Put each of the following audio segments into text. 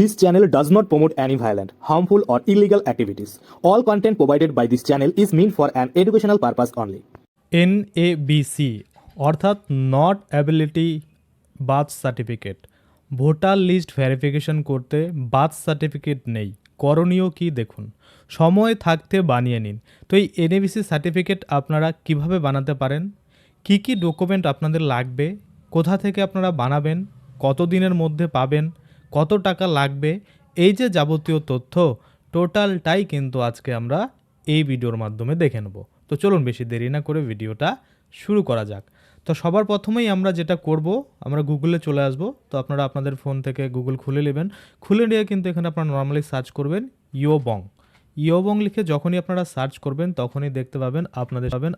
This channel does not promote any violent, harmful, or illegal activities. All content provided by this channel is meant for an educational purpose only. NABC অর্থাৎ not ability birth certificate voter list verification করতে birth certificate নেই। করণীয় কি দেখুন? সময় থাকতে বানিয়ে নিন। তো এই এনএবিসি সার্টিফিকেট আপনারা কীভাবে বানাতে পারেন? কি কি ডকুমেন্ট আপনাদের লাগবে? কোথা থেকে আপনারা বানাবেন? কত দিনের মধ্যে পাবেন? কত টাকা লাগবে, এই যে যাবতীয় তথ্য, টোটালটাই কিন্তু আজকে আমরা এই ভিডিওর মাধ্যমে দেখে নেব। তো চলুন বেশি দেরি না করে ভিডিওটা শুরু করা যাক। তো সবার প্রথমেই আমরা যেটা করব, আমরা গুগলে চলে আসব। তো আপনারা আপনাদের ফোন থেকে গুগল খুলে নেবেন। খুলে নিয়ে কিন্তু এখানে আপনারা নর্মালি সার্চ করবেন ইয়োবং। ইয়োবং লিখে যখনই আপনারা সার্চ করবেন, তখনই দেখতে পাবেন, আপনাদের পাবেন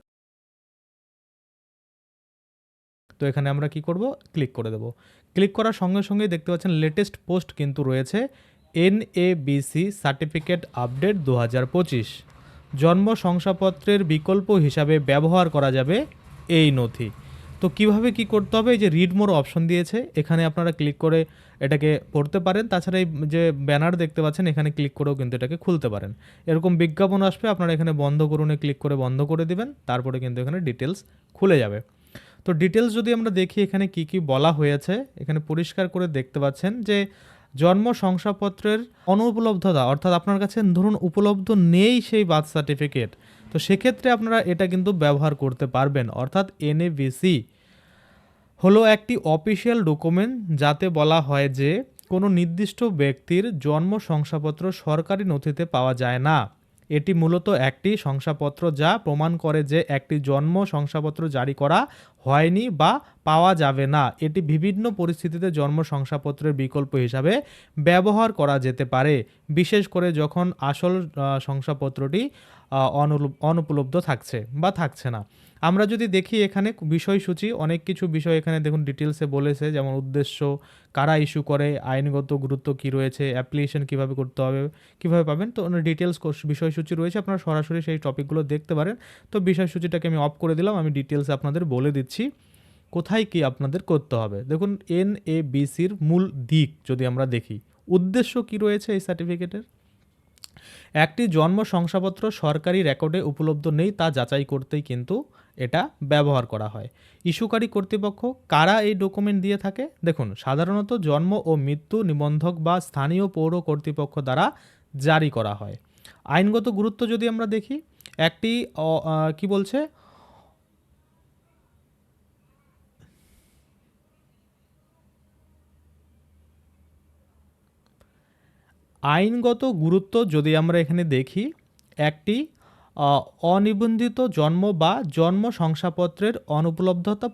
তো এখানে আমরা কি করব? ক্লিক করে দেব। ক্লিক করার সঙ্গে সঙ্গেই দেখতে পাচ্ছেন লেটেস্ট পোস্ট কিন্তু রয়েছে এনএবিসি সার্টিফিকেট আপডেট দু হাজার পঁচিশ। জন্ম শংসাপত্রের বিকল্প হিসাবে ব্যবহার করা যাবে এই নথি। তো কীভাবে কি করতে হবে? এই যে রিড মোর অপশন দিয়েছে, এখানে আপনারা ক্লিক করে এটাকে পড়তে পারেন। তাছাড়া এই যে ব্যানার দেখতে পাচ্ছেন, এখানে ক্লিক করেও কিন্তু এটাকে খুলতে পারেন। এরকম বিজ্ঞাপন আসবে, আপনারা এখানে বন্ধ করুনে ক্লিক করে বন্ধ করে দিবেন, তারপরে কিন্তু এখানে ডিটেলস খুলে যাবে। তো ডিটেলস যদি আমরা দেখি, এখানে কি কি বলা হয়েছে, এখানে পরিষ্কার করে দেখতে পাচ্ছেন যে জন্ম শংসাপত্রের অনুপলব্ধতা, অর্থাৎ আপনার কাছে ধরুন উপলব্ধ নেই সেই বার্থ সার্টিফিকেট তো সেক্ষেত্রে আপনারা এটা কিন্তু ব্যবহার করতে পারবেন, অর্থাৎ এনএবিসি হলো একটি অফিসিয়াল ডকুমেন্ট যাতে বলা হয় যে কোনো নির্দিষ্ট ব্যক্তির জন্ম শংসাপত্র সরকারি নথিতে পাওয়া যায় না। এটি মূলত একটি শংসাপত্র যা প্রমাণ করে যে একটি জন্ম শংসাপত্র জারি করা হয়নি বা পাওয়া যাবে না। এটি বিভিন্ন পরিস্থিতিতে জন্ম শংসাপত্রের বিকল্প হিসাবে ব্যবহার করা যেতে পারে। বিশেষ করে যখন আসল শংসাপত্রটি অনুপলব্ধ থাকছে বা থাকছে না। আমরা যদি দেখি এখানে বিষয়সূচি, অনেক কিছু বিষয় এখানে দেখুন ডিটেলসে বলেছে, যেমন উদ্দেশ্য, কারা ইস্যু করে, আইনগত গুরুত্ব কি রয়েছে অ্যাপ্লিকেশন কীভাবে করতে হবে, কীভাবে পাবেন, তো ডিটেলস বিষয়সূচি রয়েছে, আপনারা সরাসরি সেই টপিকগুলো দেখতে পারেন। তো বিষয়সূচিটাকে আমি অফ করে দিলাম, আমি ডিটেলস আপনাদের বলে দিচ্ছি, কোথায় কি আপনাদের করতে হবে। দেখুন এন এ বিসির মূল দিক যদি আমরা দেখি, উদ্দেশ্য কি রয়েছে এই সার্টিফিকেটের একটি জন্ম শংসাপত্র সরকারি রেকর্ডে উপলব্ধ নেই তা যাচাই করতেই কিন্তু এটা ব্যবহার করা হয়। ইস্যুকারী কর্তৃপক্ষ কারা এই ডকুমেন্ট দিয়ে থাকে? দেখুন, সাধারণত জন্ম ও মৃত্যু নিবন্ধক বা স্থানীয় পৌর কর্তৃপক্ষ দ্বারা জারি করা হয়। আইনগত গুরুত্ব যদি আমরা দেখি, একটি কি বলছে? আইনগত গুরুত্ব যদি আমরা এখানে দেখি, একটি অনিবন্ধিত জন্ম বা জন্ম শংসাপত্রের অনুপলব্ধতা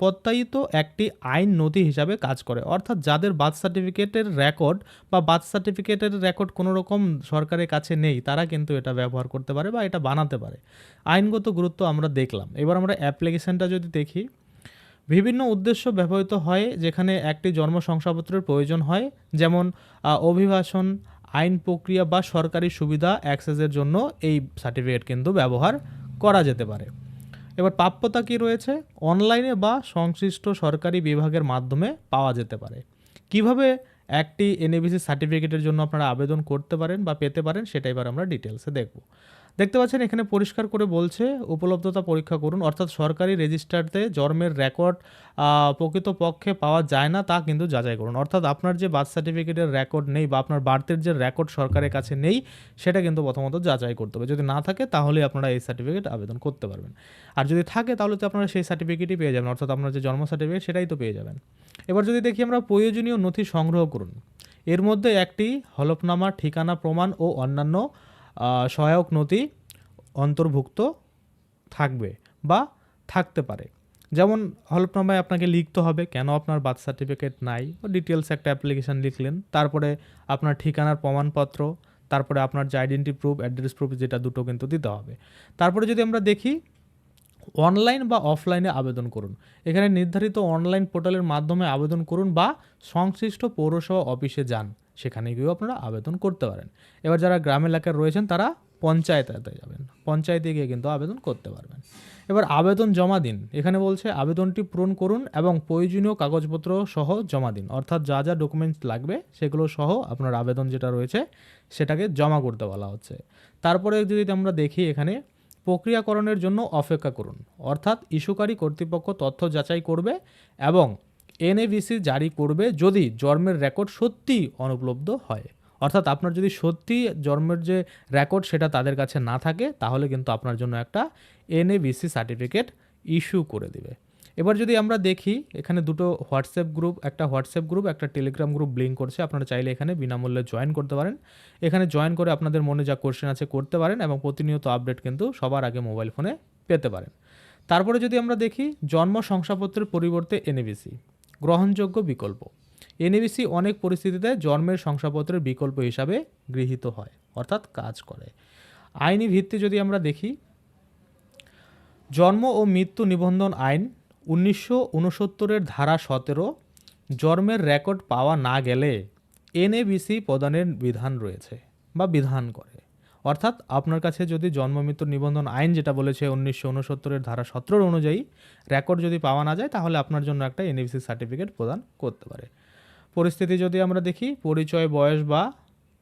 প্রত্যায়িত একটি আইন নথি হিসাবে কাজ করে। অর্থাৎ যাদের বার্থ সার্টিফিকেটের রেকর্ড বা বার্থ সার্টিফিকেটের রেকর্ড কোনো রকম সরকারের কাছে নেই, তারা কিন্তু এটা ব্যবহার করতে পারে বা এটা বানাতে পারে। আইনগত গুরুত্ব আমরা দেখলাম। এবার আমরা অ্যাপ্লিকেশনটা যদি দেখি বিভিন্ন উদ্দেশ্য ব্যবহৃত হয় যেখানে একটি জন্ম শংসাপত্রের প্রয়োজন হয়, যেমন অভিবাসন, আইন প্রক্রিয়া বা সরকারি সুবিধা অ্যাক্সেসের জন্য এই সার্টিফিকেট কিন্তু ব্যবহার করা যেতে পারে। এবার প্রাপ্যতা কী রয়েছে? অনলাইনে বা সংশ্লিষ্ট সরকারি বিভাগের মাধ্যমে পাওয়া যেতে পারে। কীভাবে একটি এনএবিসি সার্টিফিকেটের জন্য আপনারা আবেদন করতে পারেন বা পেতে পারেন সেটা এবার আমরা ডিটেলসে দেখব। দেখতে পাচ্ছেন, এখানে পরিষ্কার করে বলছে, উপলব্ধতা পরীক্ষা করুন। অর্থাৎ সরকারি রেজিস্টারতে জন্মের রেকর্ড প্রকৃত পক্ষে পাওয়া যায় না, তা কিন্তু যাচাই করুন। অর্থাৎ আপনার যে বার্থ সার্টিফিকেটের রেকর্ড নেই বা আপনার বার্থের যে রেকর্ড সরকারের কাছে নেই, সেটা কিন্তু প্রথমত যাচাই করতে হবে। যদি না থাকে, তাহলে আপনারা এই সার্টিফিকেট আবেদন করতে পারবেন। আর যদি থাকে, তাহলে তো আপনারা সেই সার্টিফিকেটই পেয়ে যাবেন। অর্থাৎ আপনার যে জন্ম সার্টিফিকেট, সেটাই তো পেয়ে যাবেন। এবার যদি দেখি আমরা প্রয়োজনীয় নথি সংগ্রহ করুন। এর মধ্যে একটি হলফনামা, ঠিকানা, প্রমাণ ও অন্যান্য সহায়ক নথি অন্তর্ভুক্ত থাকবে বা থাকতে পারে। যেমন হলফনামায় আপনাকে লিখতে হবে কেন আপনার বার্থ সার্টিফিকেট নাই ডিটেলস একটা অ্যাপ্লিকেশান লিখলেন, তারপরে আপনার ঠিকানার প্রমাণপত্র, তারপরে আপনার যে আইডেন্টি প্রুফ, অ্যাড্রেস প্রুফ, যেটা দুটো কিন্তু দিতে হবে। তারপরে যদি আমরা দেখি, অনলাইন বা অফলাইনে আবেদন করুন। এখানে নির্ধারিত অনলাইন পোর্টালের মাধ্যমে আবেদন করুন বা সংশ্লিষ্ট পৌরসভা অফিসে যান। সেখানে গিয়েও আপনারা আবেদন করতে পারেন। এবার যারা গ্রাম এলাকায় রয়েছেন, তারা পঞ্চায়েতে যাবেন। পঞ্চায়েতে গিয়ে কিন্তু আবেদন করতে পারবেন। এবার আবেদন জমা দিন। এখানে বলছে, আবেদনটি পূরণ করুন এবং প্রয়োজনীয় কাগজপত্র সহ জমা দিন। অর্থাৎ যা যা ডকুমেন্টস লাগবে, সেগুলো সহ আপনার আবেদন যেটা রয়েছে, সেটাকে জমা করতে বলা হচ্ছে। তারপরে যদি আমরা দেখি এখানে, প্রক্রিয়াকরণের জন্য অপেক্ষা করুন। অর্থাৎ ইস্যুকারী কর্তৃপক্ষ তথ্য যাচাই করবে এবং এনএবিসি জারি করবে যদি জন্মের রেকর্ড সত্যি অনুপলব্ধ হয়। অর্থাৎ আপনার যদি সত্যি জন্মের যে রেকর্ড সেটা তাদের কাছে না থাকে, তাহলে কিন্তু আপনার জন্য একটা এনএবিসি সার্টিফিকেট ইস্যু করে দিবে। এবার যদি আমরা দেখি, এখানে দুটো হোয়াটসঅ্যাপ গ্রুপ, একটা হোয়াটসঅ্যাপ গ্রুপ, একটা টেলিগ্রাম গ্রুপ লিঙ্ক করছে। আপনারা চাইলে এখানে বিনামূল্যে জয়েন করতে পারেন। এখানে জয়েন করে আপনাদের মনে যা কোশ্চেন আছে করতে পারেন এবং প্রতিনিয়ত আপডেট কিন্তু সবার আগে মোবাইল ফোনে পেতে পারেন। তারপরে যদি আমরা দেখি, জন্ম শংসাপত্রের পরিবর্তে এনএবিসি গ্রহণযোগ্য বিকল্প। এনএবিসি অনেক পরিস্থিতিতে জন্মের শংসাপত্রের বিকল্প হিসাবে গৃহীত হয়, অর্থাৎ কাজ করে। আইনি ভিত্তি যদি আমরা দেখি, জন্ম ও মৃত্যু নিবন্ধন আইন উনিশশো উনসত্তরের ধারা সতেরো, জন্মের রেকর্ড পাওয়া না গেলে এনএবিসি প্রদানের বিধান রয়েছে বা বিধান করে। অর্থাৎ আপনার কাছে যদি জন্ম মৃত্যু নিবন্ধন আইন যেটা বলেছে উনিশশো উনসত্তরের ধারা সতেরোর অনুযায়ী রেকর্ড যদি পাওয়া না যায়, তাহলে আপনার জন্য একটা এনএবিসি সার্টিফিকেট প্রদান করতে পারে। পরিস্থিতি যদি আমরা দেখি, পরিচয়, বয়স বা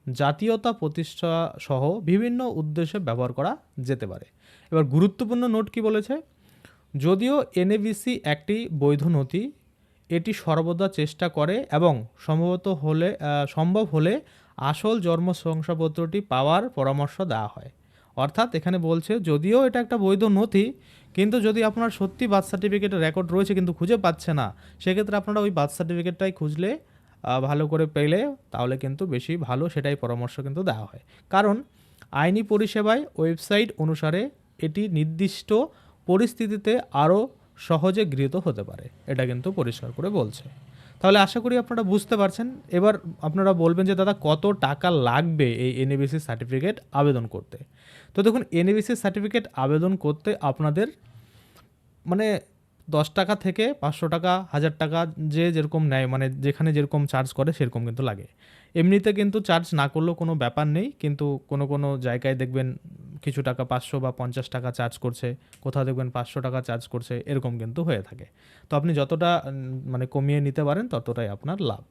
জাতীয়তা প্রতিষ্ঠা সহ বিভিন্ন উদ্দেশ্যে ব্যবহার করা যেতে পারে। এবার গুরুত্বপূর্ণ নোট কি বলেছে? যদিও এনএবিসি একটি বৈধ নথি, এটি সর্বদা চেষ্টা করে এবং সম্ভবত হলে সম্ভব হলে আসল জন্ম শংসাপত্রটি পাওয়ার পরামর্শ দেওয়া হয়। অর্থাৎ এখানে বলছে, যদিও এটা একটা বৈধ নথি, কিন্তু যদি আপনার সত্যি বার্থ সার্টিফিকেটের রেকর্ড রয়েছে কিন্তু খুঁজে পাচ্ছে না, সেক্ষেত্রে আপনারা ওই বার্থ সার্টিফিকেটটাই খুঁজলে ভালো করে পেলে তাহলে কিন্তু বেশি ভালো সেটাই পরামর্শ কিন্তু দেওয়া হয়। কারণ আইনি পরিষেবায় ওয়েবসাইট অনুসারে এটি নির্দিষ্ট পরিস্থিতিতে আরও সহজে গৃহীত হতে পারে। এটা কিন্তু পরিষ্কার করে বলছে। তাহলে আশা করি আপনারা বুঝতে পারছেন। এবার আপনারা বলবেন যে, দাদা, কত টাকা লাগবে এই এনএবিসি সার্টিফিকেট আবেদন করতে? তো দেখুন এনএবিসি সার্টিফিকেট আবেদন করতে আপনাদের মানে দশ টাকা থেকে পাঁচশো টাকা, হাজার টাকা যে যেরকম নেয় মানে যেখানে যেরকম চার্জ করে সেরকম কিন্তু লাগে। এমনিতে কিন্তু চার্জ না করলেও কোনো ব্যাপার নেই, কিন্তু কোনো কোনো জায়গায় দেখবেন কিছু টাকা পাঁচশো বা পঞ্চাশ টাকা চার্জ করছে, কোথাও দেখবেন পাঁচশো টাকা চার্জ করছে, এরকম কিন্তু হয়ে থাকে। তো আপনি যতটা মানে কমিয়ে নিতে পারেন ততটাই আপনার লাভ।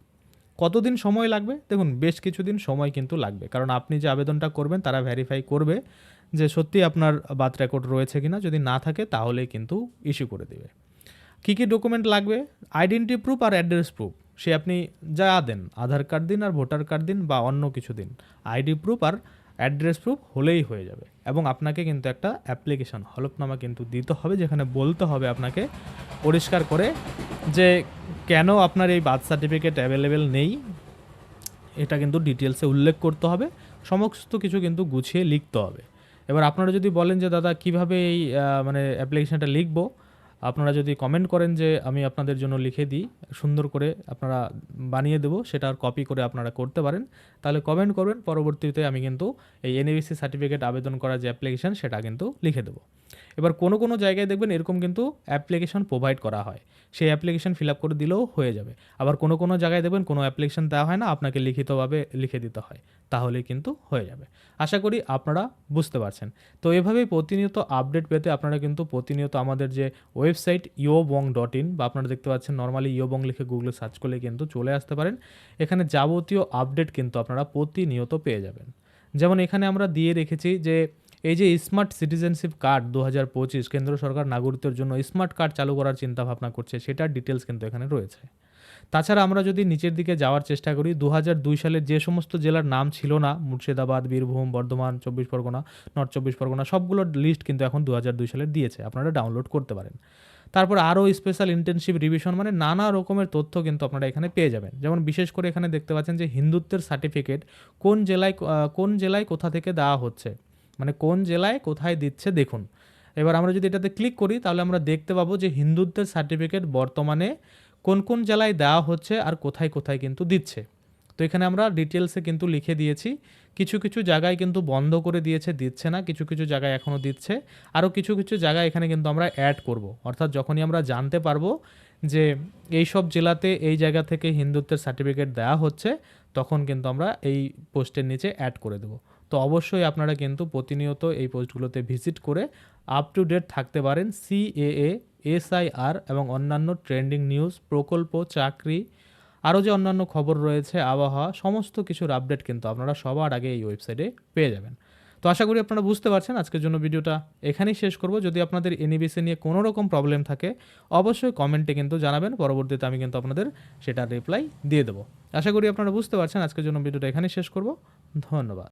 কতদিন সময় লাগবে? দেখুন, বেশ কিছুদিন সময় কিন্তু লাগবে। কারণ আপনি যে আবেদনটা করবেন, তারা ভেরিফাই করবে যে সত্যি আপনার বার্থ রেকর্ড রয়েছে কিনা। যদি না থাকে, তাহলেই কিন্তু ইস্যু করে দেবে। কী কী ডকুমেন্ট লাগবে? আইডেন্টি প্রুফ আর অ্যাড্রেস প্রুফ সে আপনি যা দেন, আধার কার্ড দিন আর ভোটার কার্ড দিন বা অন্য কিছু দিন। আইডি প্রুফ আর অ্যাড্রেস প্রুফ হলেই হয়ে যাবে। এবং আপনাকে কিন্তু একটা অ্যাপ্লিকেশন হলফনামা কিন্তু দিতে হবে, যেখানে বলতে হবে আপনাকে পরিষ্কার করে যে কেন আপনার এই বার্থ সার্টিফিকেট অ্যাভেলেবেল নেই। এটা কিন্তু ডিটেলসে উল্লেখ করতে হবে, সমস্ত কিছু কিন্তু গুছিয়ে লিখতে হবে। এবার আপনারা যদি বলেন যে, দাদা, কীভাবে এই মানে অ্যাপ্লিকেশনটা লিখব? আপনারা যদি কমেন্ট করেন যে আমি আপনাদের জন্য লিখে দিই, সুন্দর করে আপনারা বানিয়ে দেবো সেটার কপি করে আপনারা করতে পারেন। তাহলে কমেন্ট করবেন, পরবর্তীতে আমি কিন্তু এই এনএবিসি সার্টিফিকেট আবেদন করার যে অ্যাপ্লিকেশান সেটা কিন্তু লিখে দেবো। এবার কোনো কোনো জায়গায় দেখবেন এরকম কিন্তু অ্যাপ্লিকেশন প্রোভাইড করা হয়। সেই অ্যাপ্লিকেশন ফিল আপ করে দিলেও হয়ে যাবে। আবার কোনো কোনো জায়গায় দেখবেন কোনো অ্যাপ্লিকেশন দেওয়া হয় না, আপনাকে লিখিতভাবে লিখে দিতে হয়। তাহলেই কিন্তু হয়ে যাবে। আশা করি আপনারা বুঝতে পারছেন। তো এভাবেই প্রতিনিয়ত আপডেট পেতে আপনারা কিন্তু প্রতিনিয়ত আমাদের যে ওয়েবসাইট ইয়োবং ডট ইন বা আপনারা দেখতে পাচ্ছেন নর্মালি ইয়োবং লিখে গুগলে সার্চ করলে কিন্তু চলে আসতে পারেন। এখানে যাবতীয় আপডেট কিন্তু আপনারা প্রতিনিয়ত পেয়ে যাবেন। যেমন এখানে আমরা দিয়ে রেখেছি যে এই যে স্মার্ট সিটিজেনশিপ কার্ড দু হাজার পঁচিশ, কেন্দ্র সরকার নাগরিকদের জন্য স্মার্ট কার্ড চালু করার চিন্তা ভাবনা করছে, সেটার ডিটেলস কিন্তু এখানে রয়েছে। তাছাড়া আমরা যদি নিচের দিকে যাওয়ার চেষ্টা করি দু দুই সালের যে সমস্ত জেলার নাম ছিল না, মুর্শিদাবাদ, বীরভূম, বর্ধমান, চব্বিশ পরগনা, নর্থ চব্বিশ পরগনা সবগুলোর লিস্ট কিন্তু এখন দু দুই সালের দিয়েছে, আপনারা ডাউনলোড করতে পারেন। তারপর আরও স্পেশাল ইন্টেনসিভ রিভিশন মানে নানা রকমের তথ্য কিন্তু আপনারা এখানে পেয়ে যাবেন। যেমন বিশেষ করে এখানে দেখতে পাচ্ছেন যে হিন্দুত্বের সার্টিফিকেট কোন জেলায় কোন জেলায় কোথা থেকে দেওয়া হচ্ছে। মানে কোন জেলায় কোথায় দিচ্ছে দেখুন। এবার আমরা যদি এটাতে ক্লিক করি, তাহলে আমরা দেখতে পাবো যে হিন্দুত্বের সার্টিফিকেট বর্তমানে কোন কোন জেলায় দেওয়া হচ্ছে আর কোথায় কোথায় কিন্তু দিচ্ছে। তো এখানে আমরা ডিটেলসে কিন্তু লিখে দিয়েছি। কিছু কিছু জায়গায় কিন্তু বন্ধ করে দিয়েছে, দিচ্ছে না। কিছু কিছু জায়গায় এখনও দিচ্ছে। আরও কিছু কিছু জায়গায় এখানে কিন্তু আমরা অ্যাড করব। অর্থাৎ যখনই আমরা জানতে পারব যে এই সব জেলাতে এই জায়গা থেকে হিন্দুত্বের সার্টিফিকেট দেওয়া হচ্ছে, তখন কিন্তু আমরা এই পোস্টের নিচে অ্যাড করে দেবো। তো অবশ্যই আপনারা কিন্তু প্রতিনিয়ত এই পোস্টগুলোতে ভিজিট করে আপ টু ডেট থাকতে পারেন। সিএএ এসআইআর এবং অন্যান্য ট্রেন্ডিং নিউজ, প্রকল্প, চাকরি, আরও যে অন্যান্য খবর রয়েছে, আবহাওয়া, সমস্ত কিছুর আপডেট কিন্তু আপনারা সবার আগে এই ওয়েবসাইটে পেয়ে যাবেন। তো আশা করি আপনারা বুঝতে পারছেন আজকের জন্য ভিডিওটা। এখানেই শেষ করব। যদি আপনাদের এনইবিসি নিয়ে কোনো রকম প্রবলেম থাকে, অবশ্যই কমেন্টে কিন্তু জানাবেন। পরবর্তীতে আমি কিন্তু আপনাদের সেটার রিপ্লাই দিয়ে দেবো। আশা করি আপনারা বুঝতে পারছেন আজকের জন্য ভিডিওটা। এখানেই শেষ করব। ধন্যবাদ।